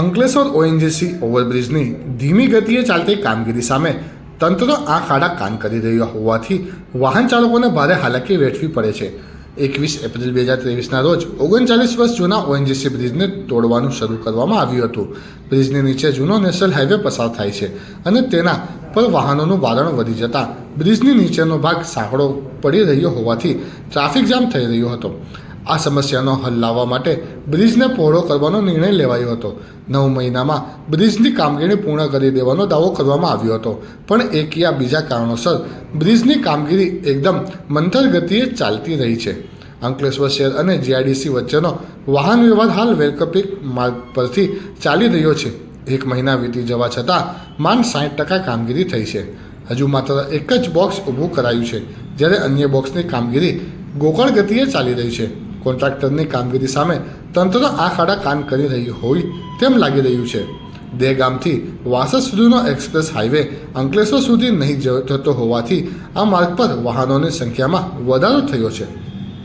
Ankleshwar ONGC ઓવરબ્રિજની ધીમી ગતિએ ચાલતી કામગીરી સામે તંત્ર આંખ આડા કાન કરી રહ્યા હોવાથી વાહન ચાલકોને ભારે હાલાકી વેઠવી પડે છે. એકવીસ એપ્રિલ બે હજાર ત્રેવીસના રોજ ઓગણચાલીસ વર્ષ જૂના ઓએનજીસી બ્રિજને તોડવાનું શરૂ કરવામાં આવ્યું હતું. બ્રિજની નીચે જૂનો નેશનલ હાઈવે પસાર થાય છે અને તેના પર વાહનોનું વારણ વધી જતાં બ્રિજની નીચેનો ભાગ સાંકડો પડી રહ્યો હોવાથી ટ્રાફિક જામ થઈ રહ્યો હતો. આ સમસ્યાનો હલ લાવવા માટે બ્રિજને પહોળો કરવાનો નિર્ણય લેવાયો હતો. નવ મહિનામાં બ્રિજની કામગીરી પૂર્ણ કરી દેવાનો દાવો કરવામાં આવ્યો હતો. પણ એક યા બીજા કારણોસર બ્રિજની કામગીરી એકદમ મંથર ગતિએ ચાલતી રહી છે. અંકલેશ્વર શહેર અને જીઆઈડીસી વચ્ચેનો વાહન વ્યવહાર હાલ વૈકલ્પિક માર્ગ પરથી ચાલી રહ્યો છે. એક મહિના વીતી જવા છતાં માંડ સાઠ ટકા કામગીરી થઈ છે. હજુ માત્ર એક જ બોક્સ ઊભું કરાયું છે, જ્યારે અન્ય બોક્સની કામગીરી ગોકળ ગતિએ ચાલી રહી છે. કોન્ટ્રાક્ટરની કામગીરી સામે તંત્ર આખાડા કાન કરી રહ્યું હોય તેમ લાગી રહ્યું છે. દેગામથી વાસદ સુધીનો એક્સપ્રેસ હાઈવે અંકલેશ્વર સુધી નહીં જતો હોવાથી આ માર્ગ પર વાહનોની સંખ્યામાં વધારો થયો છે.